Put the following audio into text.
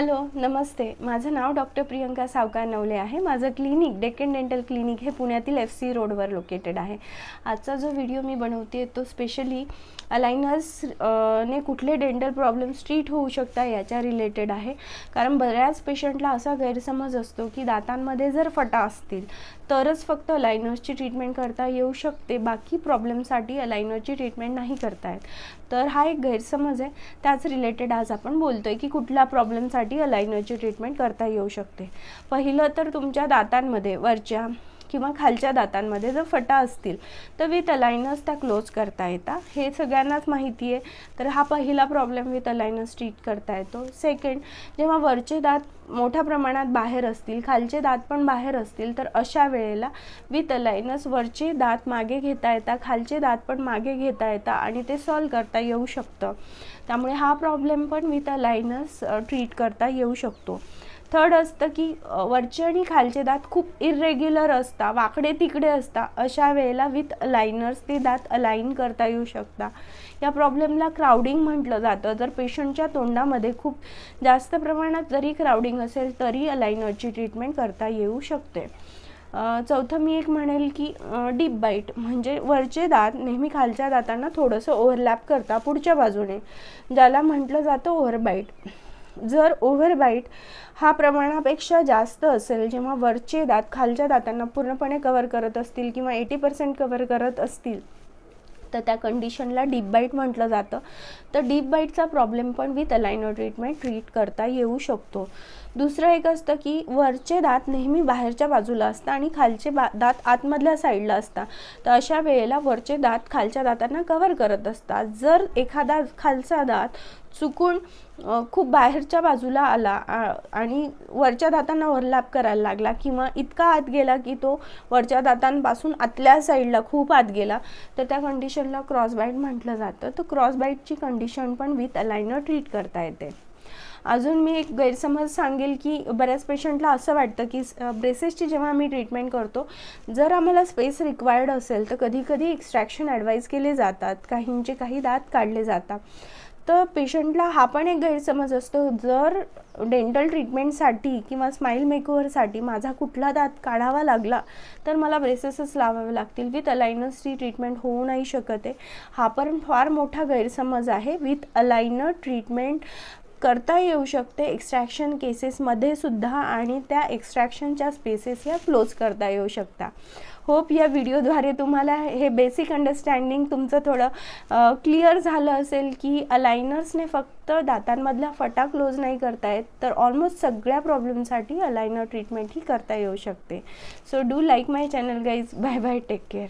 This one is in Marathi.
हॅलो नमस्ते. माझं नाव डॉक्टर प्रियंका सावकार नवले आहे. माझं क्लिनिक डेक्कन डेंटल क्लिनिक हे पुण्यातील एफ सी रोडवर लोकेटेड आहे. आजचा जो व्हिडिओ मी बनवते तो स्पेशली अलायनर्स ने कुठले डेंटल प्रॉब्लेम्स ट्रीट होऊ शकता याच्या रिलेटेड आहे. कारण बऱ्याच पेशंटला असा गैरसमज असतो की दातांमध्ये जर फटा असतील तरच फक्त अलायनर्सची ट्रीटमेंट करता येऊ शकते. बाकी प्रॉब्लेमसाठी अलायनरची ट्रीटमेंट नाही करता येत. तर हा एक गैरसमज आहे. त्याच रिलेटेड आज आपण बोलतो आहे की कुठल्या प्रॉब्लेमसाठी अलायनरची ट्रीटमेंट करता येऊ शकते. पहिलं तर तुमच्या दातांमध्ये वरच्या किंवा खालच्या दातांमध्ये जर फटा असतील तर विथ अलायनस त्या क्लोज करता येतात हे सगळ्यांनाच माहिती आहे. तर हा पहिला प्रॉब्लेम विथ अलायनस ट्रीट करता येतो. सेकंड जेव्हा वरचे दात मोठ्या प्रमाणात बाहेर असतील खालचे दात पण बाहेर असतील तर अशा वेळेला विथ अलायनस वरचे दात मागे घेता येतात खालचे दात पण मागे घेता येतात आणि ते सॉल्व करता येऊ शकतं. त्यामुळे हा प्रॉब्लेम पण विथ अलायनस ट्रीट करता येऊ शकतो. थर्ड असतं की वरचे आणि खालचे दात खूप इरेग्युलर असतात वाकडे तिकडे असतात अशा वेळेला विथ अलायनर्स ते दात अलाईन करता येऊ शकता. या प्रॉब्लेमला क्राउडिंग म्हटलं जातं. जर पेशंटच्या तोंडामध्ये खूप जास्त प्रमाणात जरी क्राउडिंग असेल तरी अलायनरची ट्रीटमेंट करता येऊ शकते. चौथं मी एक म्हणेल की डीप बाईट म्हणजे वरचे दात नेहमी खालच्या दातांना थोडंसं ओव्हरलॅप करता पुढच्या बाजूने ज्याला म्हटलं जातं ओव्हरबाईट जर ओव्हरबाईट हा प्रमाणापेक्षा जास्त असेल जेव्हा वरचे दात खालच्या दातांना पूर्णपणे कवर करत असतील किंवा एटी पर्सेंट कवर करत असतील तर त्या कंडिशनला डीप बाईट म्हटलं जातं. तर डीप बाईटचा प्रॉब्लेम पण विथ अलायनो ट्रीटमेंट ट्रीट करता येऊ शकतो. दुसरं एक असतं की वरचे दात नेहमी बाहेरच्या बाजूला असतात आणि खालचे बा दात आतमधल्या साईडला असतात. तर अशा वेळेला वरचे दात खालच्या दातांना कवर करत असतात. जर एखादा खालचा दात चुकून खूप बाहेरच्या बाजूला आला. आणि वरच्या दातांना ओव्हरलॅप करायला लागला किंवा इतका आत गेला की तो वरच्या दातांपासून आतल्या साईडला खूप आत गेला. तर त्या कंडिशनला क्रॉसबाईट म्हटलं जातं. तर क्रॉसबाईटची कंडिशन पण विथ अलायनर ट्रीट करता येते. अजून मी एक गैरसमज सांगेल की बऱ्याच पेशंटला असं वाटतं की ब्रेसेसची जेव्हा आम्ही ट्रीटमेंट करतो जर आम्हाला स्पेस रिक्वायर्ड असेल तर कधीकधी एक्स्ट्रॅक्शन ॲडवाईज केले जातात. काहींचे काही दात काढले जातात. तर पेशंटला हा पण एक गैरसमज असतो. जर डेंटल ट्रीटमेंटसाठी किंवा स्माईल मेकओव्हरसाठी माझा कुठला दात काढावा लागला तर मला ब्रेसेसच लावावे लागतील. विथ अलायनर्सची ट्रीटमेंट होऊ नाही शकत आहे. हा पण फार मोठा गैरसमज आहे. विथ अलायनर ट्रीटमेंट करता येऊ शकते. एक्स्ट्रॅक्शन केसेसमध्ये सुद्धा आणि त्या एक्स्ट्रॅक्शनच्या स्पेसेस या क्लोज करता येऊ शकता. होप या व्हिडिओद्वारे तुम्हाला हे बेसिक अंडरस्टँडिंग तुमचं थोडं क्लिअर झालं असेल की अलायनर्सने फक्त दातांमधल्या फटा क्लोज नाही करता येत तर ऑलमोस्ट सगळ्या प्रॉब्लेमसाठी अलायनर ट्रीटमेंट ही करता येऊ शकते. So do like my channel guys bye bye take care